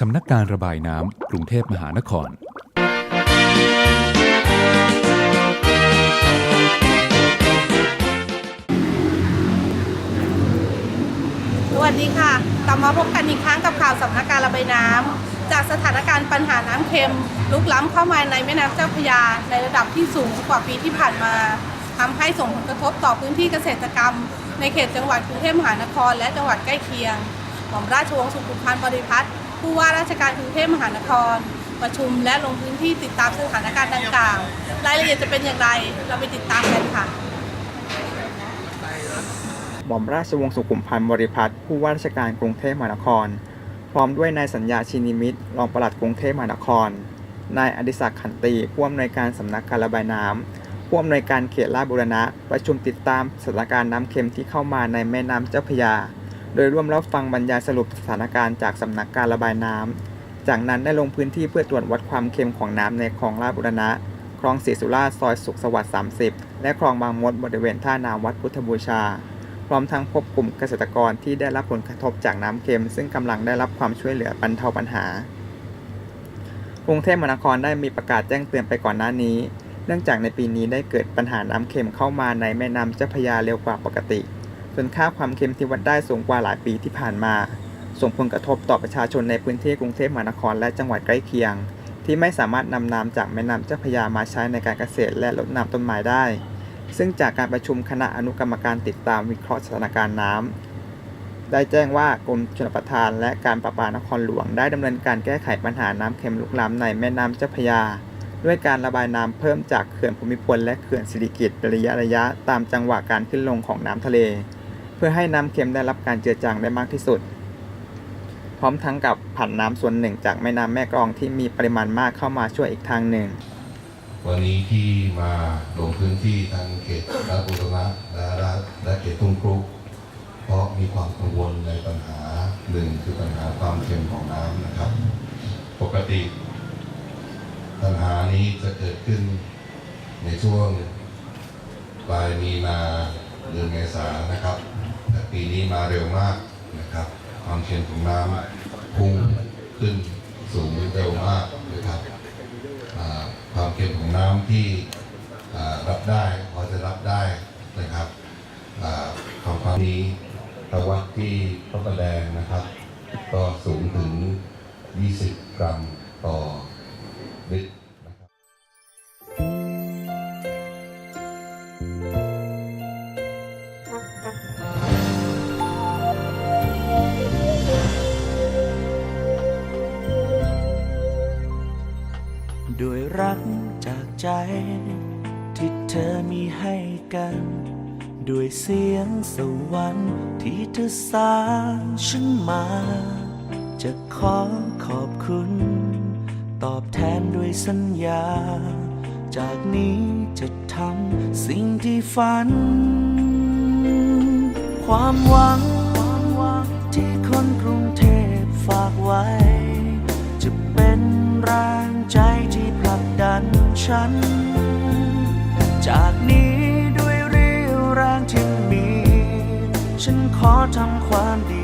สำนักการระบายน้ำกรุงเทพมหานคร สวัสดีค่ะ กลับมาพบกันอีกครั้งกับข่าวสำนักการระบายน้ำจากสถานการณ์ปัญหาน้ำเค็ม ลุกล้ำเข้ามาในแม่น้ำเจ้าพระยา ในระดับที่สูงกว่าปีที่ผ่านมาทำให้ส่งผลกระทบต่อพื้นที่เกษตรกรรม ในเขตจังหวัดกรุงเทพมหานคร และจังหวัดใกล้เคียงหม่อมราชวงศ์สุขุมพันธ์บริพัตร ผู้ว่าราชการกรุงเทพมหานคร ประชุมและลงพื้นที่ติดตามสถานการณ์ดังกล่าว รายละเอียดจะเป็นอย่างไร เราไปติดตามกันค่ะหม่อมราชวงศ์สุขุมพันธ์บริพัตรผู้ว่าราชการกรุงเทพมหานคร พร้อมด้วยนายสัญญาชินิมิตรรองปลัดกรุงเทพมหานคร นายอดิศักดิ์ขันตีผู้อำนวยการสำนักการระบายน้ำผู้อำนวยการเขตลาดบุรณะ ประชุมติดตามสถานการณ์น้ำเค็มที่เข้ามาในแม่น้ำเจ้าพระยา โดยร่วมรับฟังบรรยายสรุปสถานการณ์จากสำนักการระบายน้ำ จากนั้นได้ลงพื้นที่เพื่อตรวจวัดความเค็มของน้ำในคลองลาดบุรณะ คลองศรีสุราษฎร์ซอยสุขสวัสดิ์ 30 และคลองบางมดบริเวณท่าน้ำวัดพุทธบูชา พร้อมทั้งพบกลุ่มเกษตรกรที่ได้รับผลกระทบจากน้ำเค็ม ซึ่งกำลังได้รับความช่วยเหลือบรรเทาปัญหากรุงเทพมหานครได้มีประกาศแจ้งเตือนไปก่อนหน้านี้ เนื่องจากในปีนี้ได้เกิดปัญหาน้ำเค็มเข้ามาในแม่น้ำเจ้าพระยาเร็วกว่าปกติ จนค่าความเค็มที่วัดได้สูงกว่าหลายปีที่ผ่านมา ส่งผลกระทบต่อประชาชนในพื้นที่กรุงเทพมหานครและจังหวัดใกล้เคียง ที่ไม่สามารถนำน้ำจากแม่น้ำเจ้าพระยามาใช้ในการเกษตรและรดน้ำต้นไม้ได้ ซึ่งจากการประชุมคณะอนุกรรมการติดตามวิเคราะห์สถานการณ์น้ำได้แจ้งว่ากรมชลประทานและการประปานครหลวงได้ดำเนินการแก้ไขปัญหาน้ำเค็มลุกล้ำในแม่น้ำเจ้าพระยาด้วยการระบายน้ำเพิ่มจากเขื่อนภูมิพลและเขื่อนสิริกิติ์ระยะระยะตามจังหวะการขึ้นลงของน้ำทะเล เพื่อให้น้ำเค็มได้รับการเจือจางได้มากที่สุด พร้อมทั้งกับผันน้ำส่วนหนึ่งจากแม่น้ำแม่กลองที่มีปริมาณมากเข้ามาช่วยอีกทางหนึ่ง วันนี้ที่มาลงพื้นที่ทางเขตราชบุรณะและราชและเขตทุ่งครุเพราะมีความกังวลในปัญหาหนึ่งคือปัญหาความเค็มของน้ำนะครับ ปกติ ปัญหานี้จะเกิดขึ้นในช่วงปลายมีนาเดือนเมษานะครับ แต่ปีนี้มาเร็วมากนะครับ ความเค็มของน้ำพุ่งขึ้นสูงเร็วมากนะครับความเค็มของน้ำที่รับได้พอจะรับได้นะครับอาความความนี้ระวัดที่พระประแดงนะครับ ก็สูงถึง 20 กรัมต่อ ใจ ที่เธอมีให้กัน ด้วยเสียงสวรรค์ที่เธอสร้างฉันมา จะขอขอบคุณ ตอบแทนด้วยสัญญา จากนี้จะทำสิ่งที่ฝัน ความหวัง ฉัน จากนี้ด้วยเรี่ยวแรงที่มี ฉันขอทำความดี